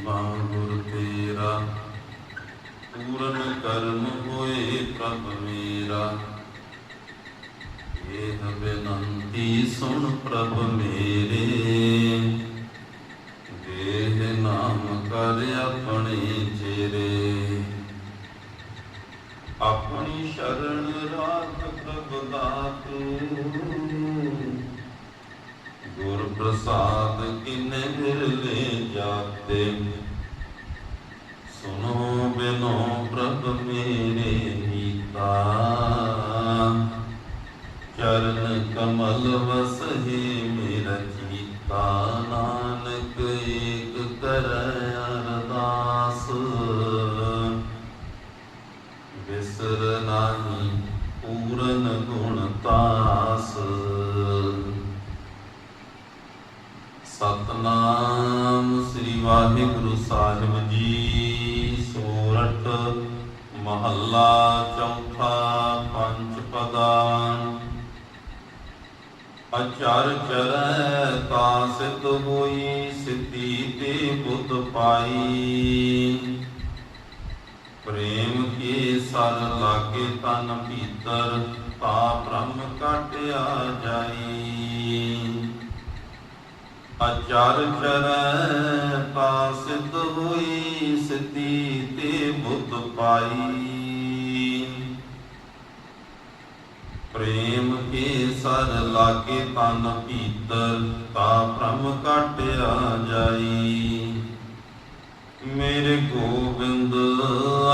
ਦੀਵਾ ਤੇਰਾ, ਪੂਰਨ ਕਰਮ ਹੋਏ ਪ੍ਰਭ ਮੇਰਾ। ਇਹ ਬੇਨੰਤੀ ਸੁਣ ਪ੍ਰਭ ਮੇਰੇ। ਦੇਹ ਨਾਮ ਕਰ ਆਪਣੇ ਚੇਰੇ ਆਪਣੀ ਸ਼ਰਨ ਰਾਖ ਪ੍ਰਭ ਦਾਤੂ ਗੁਰ ਪ੍ਰਸਾਦ ਕਿਨੇ ਮਿਲੇ ਜਾਤੇ। ਸੁਨੋ ਬਿਨੋ ਪ੍ਰਭ ਮੇਰੇ ਨੀਤਾ ਚਰਨ ਕਮਲ ਵਸਹਿ ਮੇਰਾ ਚੀਤਾ। ਨਾਨਕ ਏਕ ਕਰ ਅਰਦਾਸ। ਬਿਸਰ ਨਾਹੀ ਪੂਰਨ ਗੁਣ ਤਾਸ। ਸਤਨਾਮ ਸ੍ਰੀ ਵਾਹਿਗੁਰੂ ਸਾਹਿਬ ਜੀ। ਸੋਰਠ ਮਹੱਲਾ ਚੌਥਾ ਪੰਜ ਪਦਾਨ ਅਚਰ ਚਰੈ ਤਾ ਸਿਧ ਹੋਈ, ਸਿੱਧੀ ਤੇ ਬੁੱਧ ਪਾਈ। ਪ੍ਰੇਮ ਕੀ ਸਰ ਲਾਗੇ ਤਨ ਭੀਤਰ, ਤਾ ਬ੍ਰਹਮ ਕਾਟਿਆ ਜਾਈ। ਅਚਰ ਚਰੈ ਤਾ ਹੋਈ ਸਿੱਧੀ ਤੇ ਬੁੱਧ ਪਾਈ। ਪ੍ਰੇਮ ਕੇ ਸਰ ਲਾਗੇ ਤਨ ਭੀਤਰ, ਤਾ ਭ੍ਰਮ ਕਾਟਿਆ ਜਾਈ। ਮੇਰੇ ਗੋਬਿੰਦ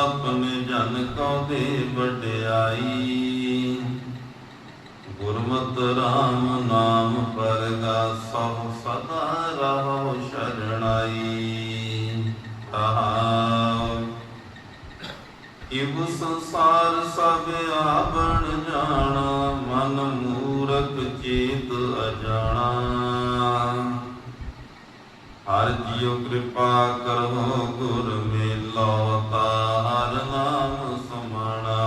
ਆਪਣੇ ਜਨ ਕਉ ਦੇ ਵਡਿਆਈ। ਗੁਰਮਤਿ ਰਾਮ ਨਾਮ ਇਵ ਸੰਸਾਰ ਸਭ ਆਵਣ ਜਾਣਾ, ਮਨ ਮੂਰਖ ਚੇਤ ਅਜਾਣਾ। ਹਰ ਜੀਉ ਕਿਰਪਾ ਕਰੋ, ਗੁਰ ਮੇਲੋ ਤਾਰ ਨਾਮ ਸਮਾਣਾ।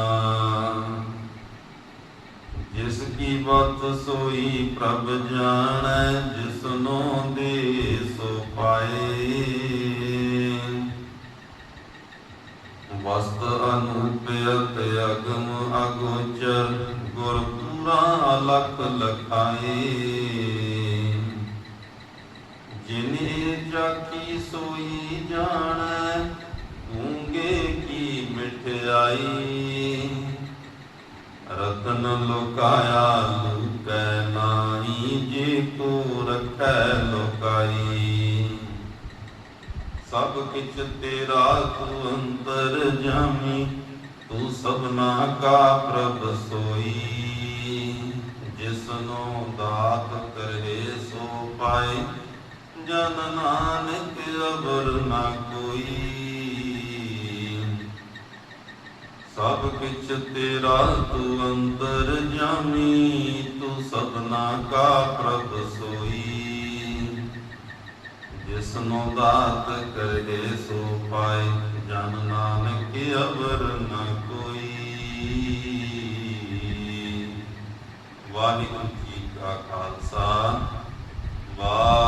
ਜਿਸ ਕੀ ਬਤ ਸੋਈ ਪ੍ਰਭ ਜਾਣੈ ਜਿਸਨੋ ਦੇ ਸੋ ਪਾਏ। ਵਸਤ ਅਨੂਪ ਅਗਮ ਅਗੋਚਰ ਗੁਰ ਪੂਰਾ ਲਖ ਲਖਾਏ। ਜਿਨੇ ਜਾਕੀ ਸੋਈ ਜਾਣੈ ਗੂੰਗੇ ਕੀ ਮਿਠਾਈ ਰਤਨ ਲੋਕਾਇਆ ਲੁਕੈ ਨਾਹੀ, ਜੇ ਤੂੰ ਰਖੈ ਲੋਕਾਈ। ਸਭ ਕਿਛ ਤੇਰਾ ਤੂੰ ਅੰਤਰ ਜਾਮੀ, ਤੂੰ ਸਭਨਾ ਕਾ ਪ੍ਰਭ ਸੋਈ। ਜਿਸਨੋ ਦਾਤ ਕਰੇ ਸੋ ਪਾਏ, ਜਨ ਨਾਨਕ ਅਬਰ ਨਾ ਕੋਈ। ਸਭ ਕਿਛ ਤੇਰਾ ਤੂੰ ਅੰਤਰ ਜਾਮੀ, ਤੂੰ ਸਭਨਾ ਕਾ ਪ੍ਰਭ ਜਿਸਨੋ ਦਾਤ ਕਰੇ ਸੋ ਪਾਏ, ਜਨ ਨਾਨਕ ਅਵਰ ਨ ਕੋਈ। ਵਾਹਿਗੁਰੂ ਜੀ ਕਾ ਖਾਲਸਾ ਵਾ